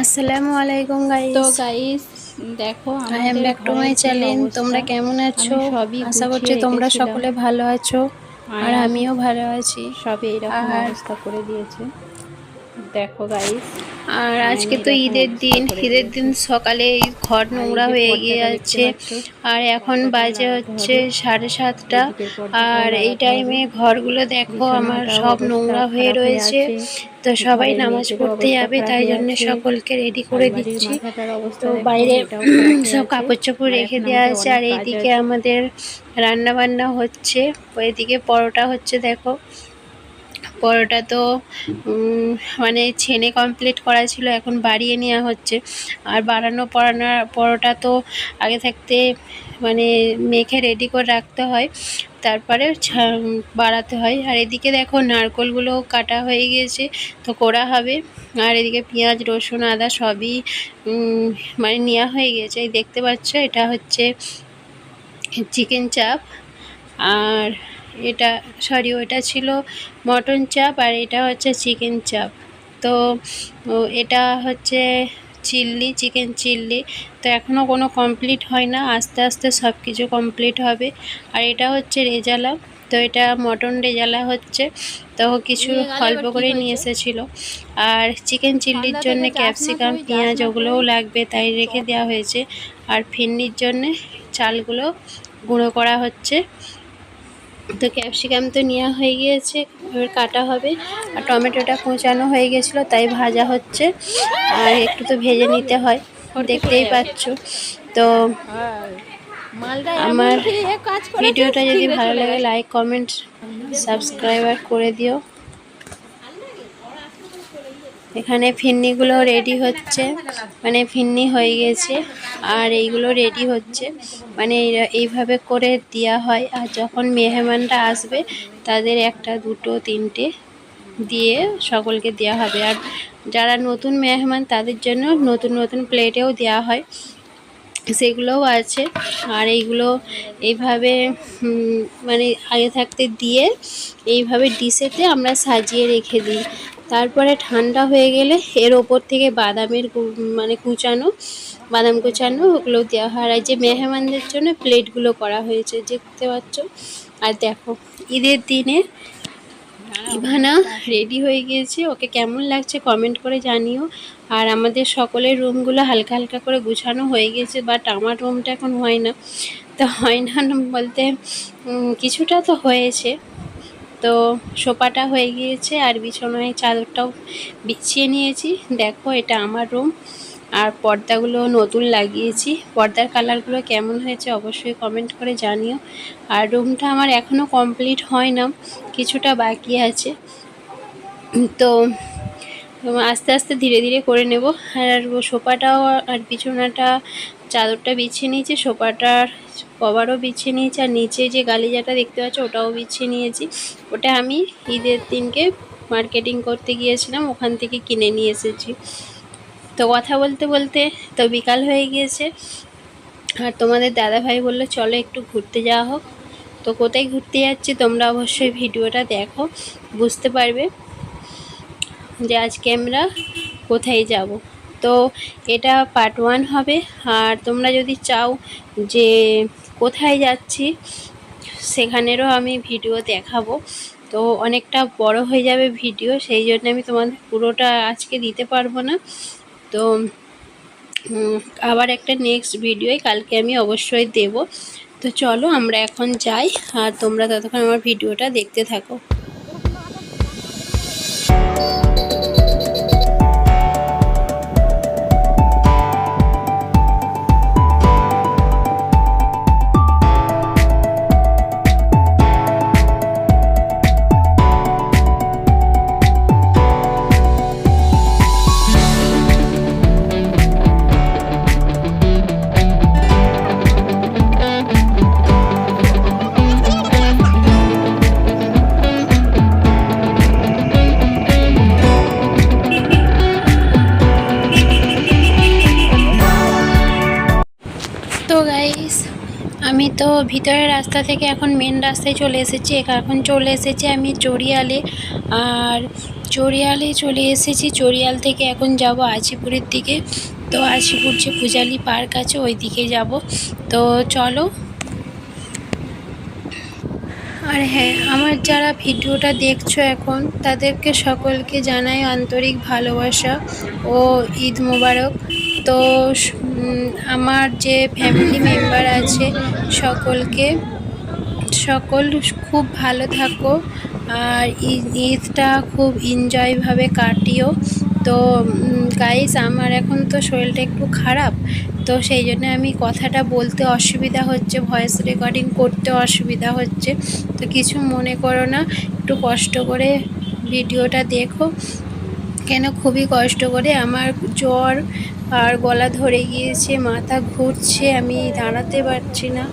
আসসালামু আলাইকুম guys guys দেখো আই এম তোমরা কেমন আছো? সবই আশা করছি তোমরা সকলে ভালো আছো আর আমিও ভালো আছি। সবে এরকম করে দিয়েছে। দেখো গাইস আর আজকে তো ঈদের দিন। ঈদের দিন সকালে ঘর নোংরা হয়ে গিয়ে আছে আর এখন বাজে হচ্ছে সাড়ে সাতটা। আর এই টাইমে ঘরগুলো দেখো, আমার সব নোংরা হয়ে রয়েছে। তো সবাই নামাজ পড়তে যাবে, তাই জন্য সকলকে রেডি করে দিচ্ছি। তো বাইরে সব কাপড় চোপড় রেখে দেওয়া আছে। আর এইদিকে আমাদের রান্না বান্না হচ্ছে। ওইদিকে পরোটা হচ্ছে, দেখো। পরোটা তো মানে ছেনে কমপ্লিট করা ছিল, এখন বাড়িয়ে নেওয়া হচ্ছে। আর বাড়ানো পড়ানো পরোটা তো আগে থাকতে মানে মেখে রেডি করে রাখতে হয়। তারপরে বাড়াতে হয়। আর এদিকে দেখো নারকোলগুলো কাটা হয়ে গিয়েছে, তো করা হবে। আর এদিকে পেঁয়াজ, রসুন, আদা সবই মানে নেওয়া হয়ে গেছে দেখতে পাচ্ছ, এটা হচ্ছে চিকেন চাপ আর এটা সরি ওটা ছিল মটন চাপ আর এটা হচ্ছে চিকেন চাপ তো এটা হচ্ছে চিল্লি চিকেন চিল্লি তো এখনও কোনো কমপ্লিট হয় না আস্তে আস্তে সব কিছু কমপ্লিট হবে। আর এটা হচ্ছে রেজালা তো এটা মটন রেজালা হচ্ছে। তো কিছু অল্প করে নিয়ে এসেছিল। আর চিকেন চিল্লির জন্য ক্যাপসিকাম পেঁয়াজ ওগুলোও লাগবে তাই রেখে দেওয়া হয়েছে। আর ফিন্নির জন্য চালগুলো গুঁড়ো করা হচ্ছে। তো ক্যাপসিকাম তো নেওয়া হয়ে গিয়েছে এবার কাটা হবে। আর টমেটোটা কোঁচানো হয়ে গেছিল তাই ভাজা হচ্ছে। আর একটু তো ভেজে নিতে হয় দেখতেই পাচ্ছ। তো আমার ভিডিওটা যদি ভালো লাগে লাইক কমেন্ট সাবস্ক্রাইবার করে দিও। এখানে ফিন্নিগুলো রেডি হচ্ছে। মানে ফিন্নি হয়ে গেছে, আর এইগুলো রেডি হচ্ছে। মানে এইভাবে করে দেওয়া হয়, আর যখন মেহমানরা আসবে, তাদের একটা, দুটো, তিনটে দিয়ে সকলকে দেওয়া হবে। আর যারা নতুন মেহমান, তাদের জন্য নতুন নতুন প্লেটেও দেওয়া হয়। সেগুলোও আছে। আর এইগুলো এইভাবে মানে আগে থাকতে দিয়ে এইভাবে ডিশেতে আমরা সাজিয়ে রেখে দিই। তারপরে ঠান্ডা হয়ে গেলে এর ওপর থেকে বাদামের মানে কুচানো, বাদাম কুচানো ওগুলো দেওয়া হয়। আর যে মেহমানদের জন্য প্লেটগুলো করা হয়েছে, দেখতে পাচ্ছ? আর দেখো, ঈদের দিনে ইভানা রেডি হয়ে গিয়েছে। ওকে কেমন লাগছে কমেন্ট করে জানিও। আর আমাদের সকলের রুমগুলো হালকা হালকা করে গুছানো হয়ে গেছে বাট আমার রুমটা এখন হয় না। তো হয় না বলতে কিছুটা তো হয়েছে। তো সোফাটা হয়ে গিয়েছে আর বিছানায় চাদরটাও বিছিয়ে নিয়েছি। দেখো এটা আমার রুম আর পর্দাগুলো নতুন লাগিয়েছি। পর্দার কালারগুলো কেমন হয়েছে অবশ্যই কমেন্ট করে জানিও। আর রুমটা আমার এখনও কমপ্লিট হয় না, কিছুটা বাকি আছে। তো আস্তে আস্তে ধীরে ধীরে করে নেব। আর সোফাটাও আর বিছানাটা চাদরটা বিছিয়ে নিয়েছি, সোফাটার কভারও বিছিয়ে নিয়েছি। আর নিচে যে গালিজাটা দেখতে পাচ্ছ ওটাও বিছিয়ে নিয়েছি। ওটা আমি ঈদের দিনকে মার্কেটিং করতে গিয়েছিলাম, ওখান থেকে কিনে নিয়ে এসেছি। তো কথা বলতে বলতে তো বিকাল হয়ে গিয়েছে। আর তোমাদের দাদাভাই বলল, চলো একটু ঘুরতে যাওয়া হোক। তো কোথায় ঘুরতে যাচ্ছি তোমরা অবশ্যই ভিডিওটা দেখো, বুঝতে পারবে যে আজকে আমরা কোথায় যাব। তো এটা পার্ট ওয়ান হবে। আর তোমরা যদি চাও যে কোথায় যাচ্ছি, সেখানেরও আমি ভিডিও দেখাবো। তো অনেকটা বড় হয়ে যাবে ভিডিও, সেই জন্য আমি তোমাদের পুরোটা আজকে দিতে পারব না। তো আবার একটা নেক্সট ভিডিওই কালকে আমি অবশ্যই দেব। তো চলো আমরা এখন যাই, আর তোমরা ততক্ষণ আমার ভিডিওটা দেখতে থাকো। আমি তো ভিতরের রাস্তা থেকে এখন মেন রাস্তায় চলে এসেছি। এখন চলে এসেছি আমি চড়িয়ালে। আর চড়িয়ালে চলে এসেছি। চড়িয়াল থেকে এখন যাব আচিপুরের দিকে। তো আচিপুর যে পূজালি পার্ক আছে, ওই দিকে যাব। তো চলো। আর হ্যাঁ আমার যারা ভিডিওটা দেখছ এখন, তাদেরকে সকলকে জানাই আন্তরিক ভালোবাসা ও ঈদ মোবারক। তো আমার যে ফ্যামিলি মেম্বার আছে সকলকে, সকল খুব ভালো থাকো, আর ঈদ- ঈদটা খুব এনজয়ভাবে কাটিও। তো গাইস আমার এখন তো শরীরটা একটু খারাপ, তো সেই জন্য আমি কথাটা বলতে অসুবিধা হচ্ছে ভয়েস রেকর্ডিং করতে অসুবিধা হচ্ছে। তো কিছু মনে করো না, একটু কষ্ট করে ভিডিওটা দেখো। কেন খুবই কষ্ট করে, আমার জ্বর আর গলা ধরে গিয়েছে, মাথা ঘুরছে, আমি দাঁড়াতে পারছি না।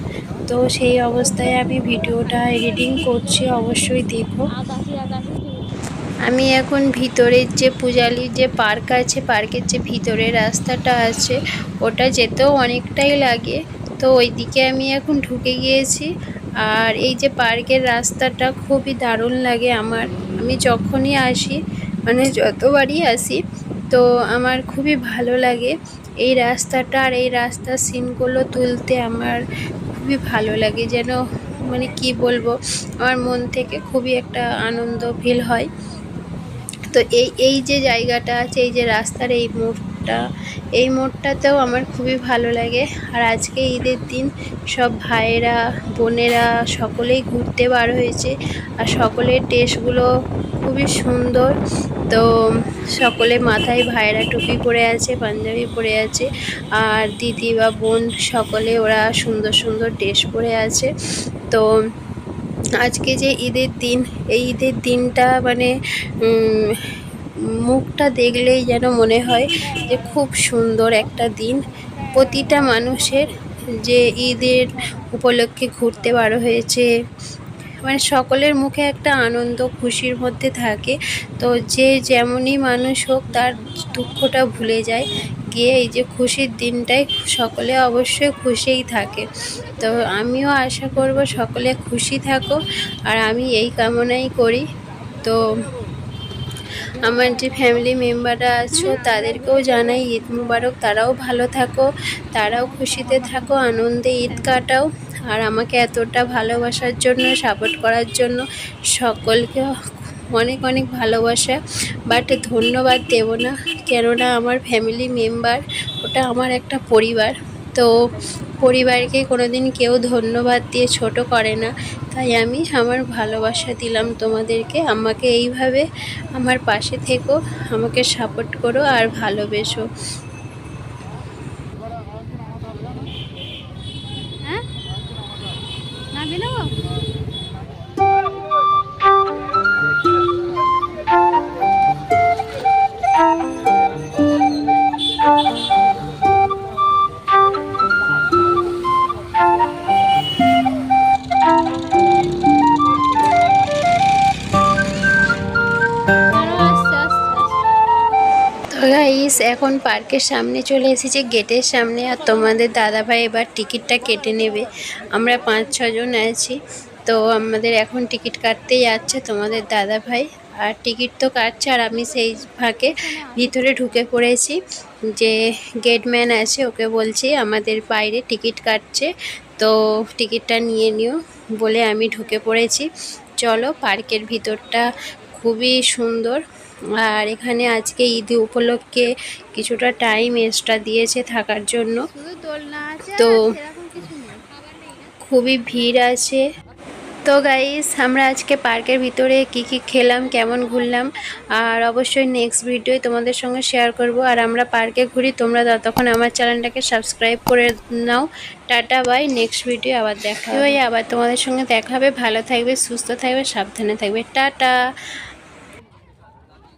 তো সেই অবস্থায় আমি ভিডিওটা এডিটিং করছি, অবশ্যই দেখো। আমি এখন ভিতরের যে পূজালির যে পার্ক আছে, পার্কের যে ভিতরের রাস্তাটা আছে, ওটা যেতেও অনেকটাই লাগে। তো ওইদিকে আমি এখন ঢুকে গিয়েছি। আর এই যে পার্কের রাস্তাটা খুবই দারুণ লাগে আমার। আমি যখনই আসি মানে যতবারই আসি তো আমার খুবই ভালো লাগে এই রাস্তাটা আর এই রাস্তার সিনগুলো তুলতে আমার খুবই ভালো লাগে যেন মানে কি বলব, আমার মন থেকে খুবই একটা আনন্দ ফিল হয়। তো এই এই যে জায়গাটা আছে, এই যে রাস্তার এই মোড়টা, এই মোড়টাতেও আমার খুবই ভালো লাগে। আর আজকে ঈদের দিন সব ভাইয়েরা, বোনেরা সকলেই ঘুরতে বার হয়েছে। আর সকলের ড্রেসগুলো খুবই সুন্দর। তো সকলে মাথায় ভাইয়েরা টুপি পরে আছে, পাঞ্জাবি পরে আছে, আর দিদি বা বোন সকলে ওরা সুন্দর সুন্দর ড্রেস পরে আছে। তো আজকে যে ঈদের দিন, এই ঈদের দিনটা মানে মুখটা দেখলেই যেন মনে হয় যে খুব সুন্দর একটা দিন। প্রতিটা মানুষের যে ঈদের উপলক্ষে ঘুরতে বারো হয়েছে মানে সকলের মুখে একটা আনন্দ, খুশির মধ্যে থাকে। তো যে যেমনই মানুষ হোক, তার দুঃখটা ভুলে যায়। গিয়ে এই যে খুশির দিনটাই সকলে অবশ্যই খুশিই থাকে। তো আমিও আশা করব সকলে খুশি থাকো আর আমি এই কামনাই করি। তো আমার যে ফ্যামিলি মেম্বাররা আছো, তাদেরকেও জানাই ঈদ মুবারক। তারাও ভালো থাকো, তারাও খুশিতে থাকো, আনন্দে ঈদ কাটাও। আর আমাকে এতটা ভালোবাসার জন্য সাপোর্ট করার জন্য সকলকে অনেক অনেক ভালোবাসা। বাট ধন্যবাদ দেবো না, কেননা আমার ফ্যামিলি মেম্বার ওটা আমার একটা পরিবার। তো পরিবারকে কোনোদিন কেউ ধন্যবাদ দিয়ে ছোট করে না। তাই আমি আমার ভালোবাসা দিলাম তোমাদেরকে। আমাকে এইভাবে আমার পাশে থেকো, আমাকে সাপোর্ট করো আর ভালোবেসো। এখন পার্কের সামনে চলে এসেছে, গেটের সামনে। আর তোমাদের দাদাভাই এবার টিকিটটা কেটে নেবে। আমরা পাঁচ ছজন আছি। তো আমাদের এখন টিকিট কাটতেই যাচ্ছে তোমাদের দাদাভাই। আর টিকিট তো কাটছে আর আমি সেই ফাঁকে ভিতরে ঢুকে পড়েছি। যে গেটম্যান আছে, ওকে বলছি আমাদের বাইরে টিকিট কাটছে। তো টিকিটটা নিয়ে নিও বলে আমি ঢুকে পড়েছি। চলো পার্কের ভিতরটা খুবই সুন্দর। আর এখানে আজকে ঈদ উপলক্ষে কিছুটা টাইম এক্সট্রা দিয়েছে থাকার জন্য। তো খুবই ভিড় আছে। তো গাইস আমরা আজকে পার্কের ভিতরে কি কি খেলাম কেমন ঘুরলাম আর অবশ্যই নেক্সট ভিডিওয় তোমাদের সঙ্গে শেয়ার করব। আর আমরা পার্কে ঘুরি তোমরা ততক্ষণ আমার চ্যানেলটাকে সাবস্ক্রাইব করে নাও। টাটা বাই নেক্সট ভিডিও আবার দেখা হবে। আবার তোমাদের সঙ্গে দেখা হবে। ভালো থাকবে সুস্থ থাকবে সাবধানে থাকবে। টাটা!